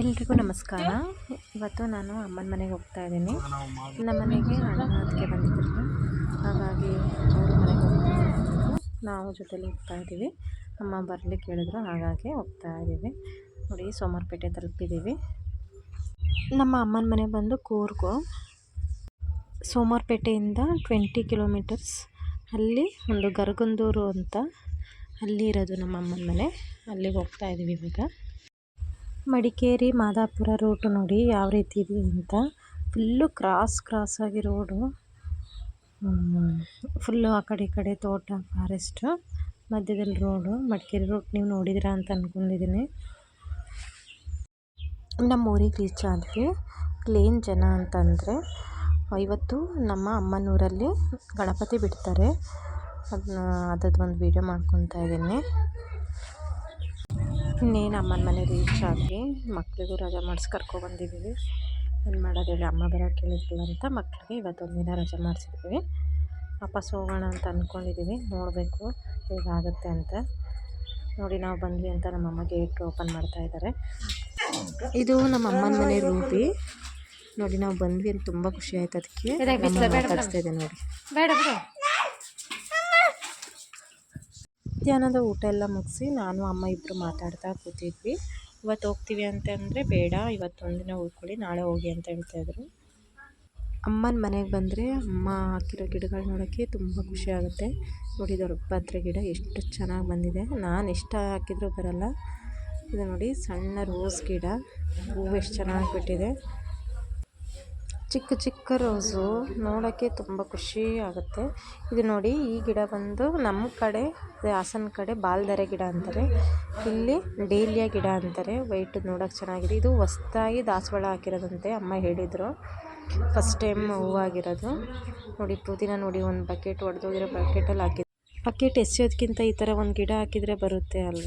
ಎಲ್ರಿಗೂ ನಮಸ್ಕಾರ. ಇವತ್ತು ನಾನು ಅಮ್ಮನ ಮನೆಗೆ ಹೋಗ್ತಾ ಇದ್ದೀನಿ. ನಮ್ಮ ಮನೆಗೆ ಅದಕ್ಕೆ ಬಂದಿದ್ರು ಹಾಗಾಗಿ ಅವ್ರ ಮನೆಗೆ ಹೋಗ್ತಾ ನಾವು ಜೊತೆಲಿ ಹೋಗ್ತಾ ಇದ್ದೀವಿ. ಅಮ್ಮ ಬರಲಿ ಹೇಳಿದ್ರು ಹಾಗಾಗಿ ಹೋಗ್ತಾ ಇದ್ದೀವಿ. ನೋಡಿ, ಸೋಮವಾರಪೇಟೆ ತಲುಪಿದ್ದೀವಿ. ನಮ್ಮ ಅಮ್ಮನ ಮನೆ ಬಂದು ಕೂರ್ಗು. ಸೋಮವಾರಪೇಟೆಯಿಂದ ಟ್ವೆಂಟಿ ಕಿಲೋಮೀಟರ್ಸ್ ಅಲ್ಲಿ ಒಂದು ಗರಗಂದೂರು ಅಂತ ಅಲ್ಲಿ ಇರೋದು ನಮ್ಮ ಅಮ್ಮನ ಮನೆ. ಅಲ್ಲಿಗೆ ಹೋಗ್ತಾ ಇದ್ದೀವಿ ಇವಾಗ. ಮಡಿಕೇರಿ, ಮಾದಾಪುರ ರೂಟು ನೋಡಿ ಯಾವ ರೀತಿ ಇದೆ ಅಂತ. ಫುಲ್ಲು ಕ್ರಾಸ್ ಕ್ರಾಸಾಗಿ ರೋಡು ಫುಲ್ಲು ಆ ಕಡೆ ಈ ಕಡೆ ತೋಟ ಫಾರೆಸ್ಟು ಮಧ್ಯದಲ್ಲಿ ರೋಡು ಮಡಿಕೇರಿ ರೂಟ್ ನೀವು ನೋಡಿದಿರ ಅಂತ ಅಂದ್ಕೊಂಡಿದ್ದೀನಿ ನಮ್ಮ ಊರಿಗೆ ರೀಚ್ ಆದ್ವಿ. ಕ್ಲೀನ್ ಜನ ಅಂತಂದರೆ ಇವತ್ತು ನಮ್ಮ ಅಮ್ಮನೂರಲ್ಲಿ ಗಣಪತಿ ಬಿಡ್ತಾರೆ. ಅದನ್ನ ಅದ್ರದ್ದು ಒಂದು ವೀಡಿಯೋ ಮಾಡ್ಕೊತಾ ಇದ್ದೀನಿ. ಇನ್ನೇನು ಅಮ್ಮನ ಮನೆ ರೀಚ್ ಆಗಿ ಮಕ್ಕಳಿಗೂ ರಜೆ ಮಾಡಿಸಿ ಕರ್ಕೊಬಂದಿದ್ದೀವಿ ಏನು ಮಾಡೋದು ಹೇಳಿ ಅಮ್ಮ ಬರೋಕ್ಕೆ ಹೇಳಿದ್ರಲ್ಲ ಅಂತ ಮಕ್ಕಳಿಗೆ ಇವತ್ತೊಂದು ದಿನ ರಜೆ ಮಾಡಿಸಿದ್ವಿ. ವಾಪಸ್ ಹೋಗೋಣ ಅಂತ ಅಂದ್ಕೊಂಡಿದ್ದೀವಿ ನೋಡಬೇಕು ಹೇಗಾಗುತ್ತೆ ಅಂತ. ನೋಡಿ ನಾವು ಬಂದ್ವಿ ಅಂತ ನಮ್ಮಮ್ಮ ಗೇಟ್ ಓಪನ್ ಮಾಡ್ತಾ ಇದ್ದಾರೆ ಇದು ನಮ್ಮ ಅಮ್ಮನ ಮನೆ ರೂಪಿ. ನೋಡಿ ನಾವು ಬಂದ್ವಿ ಅಂತ ತುಂಬ ಖುಷಿ ಆಯ್ತು ಅದಕ್ಕೆ. ಮಾತಾಡಿಸ್ತಾ ಇದೆ ನೋಡಿ. ಬೇಡ ಬಿಡು ಮಧ್ಯಾಹ್ನದ ಊಟ ಎಲ್ಲ ಮುಗಿಸಿ ನಾನು, ಅಮ್ಮ ಇಬ್ಬರು ಮಾತಾಡ್ತಾ ಕೂತಿದ್ವಿ. ಇವತ್ತು ಹೋಗ್ತೀವಿ ಅಂತಂದರೆ ಬೇಡ ಇವತ್ತು ದಿನ ಉಳ್ಕೊಳ್ಳಿ, ನಾಳೆ ಹೋಗಿ ಅಂತ ಹೇಳ್ತಾಯಿದ್ರು ಅಮ್ಮನ ಮನೆಗೆ ಬಂದರೆ ಅಮ್ಮ ಹಾಕಿರೋ ಗಿಡಗಳು ನೋಡೋಕ್ಕೆ ತುಂಬ ಖುಷಿ ಆಗುತ್ತೆ. ನೋಡಿ ದೊಡ್ಡಪತ್ರೆ ಗಿಡ ಎಷ್ಟು ಚೆನ್ನಾಗಿ ಬಂದಿದೆ. ನಾನು ಇಷ್ಟ ಹಾಕಿದರೂ ಬರಲ್ಲ. ಇದು ನೋಡಿ ಸಣ್ಣ ರೋಸ್ ಗಿಡ. ಹೂವು ಎಷ್ಟು ಚೆನ್ನಾಗಿ ಬಿಟ್ಟಿದೆ. ಚಿಕ್ಕ ಚಿಕ್ಕ ರೋಸು ನೋಡೋಕ್ಕೆ ತುಂಬ ಖುಷಿ ಆಗುತ್ತೆ. ಇದು ನೋಡಿ, ಈ ಗಿಡ ಬಂದು ನಮ್ಮ ಕಡೆ ಹಾಸನ ಕಡೆ ಬಾಲ್ದರೆ ಗಿಡ ಅಂತಾರೆ. ಇಲ್ಲಿ ಡೇಲಿಯ ಗಿಡ ಅಂತಾರೆ. ವೈಟ್ ನೋಡೋಕೆ ಚೆನ್ನಾಗಿದೆ. ಇದು ಹೊಸ್ದಾಗಿ ದಾಸವಾಳ ಹಾಕಿರೋದಂತೆ ಅಮ್ಮ ಹೇಳಿದರು. ಫಸ್ಟ್ ಟೈಮ್ ಹೂವಾಗಿರೋದು ನೋಡಿ ಪುದೀನ ನೋಡಿ, ಒಂದು ಬಕೆಟ್ ಒಡೆದೋಗಿರೋ ಬಕೆಟಲ್ಲಿ ಹಾಕಿದ್ರು. ಬಕೆಟ್ ಎಸೆಯೋದಕ್ಕಿಂತ ಈ ಥರ ಒಂದು ಗಿಡ ಹಾಕಿದರೆ ಬರುತ್ತೆ ಅಲ್ವಾ?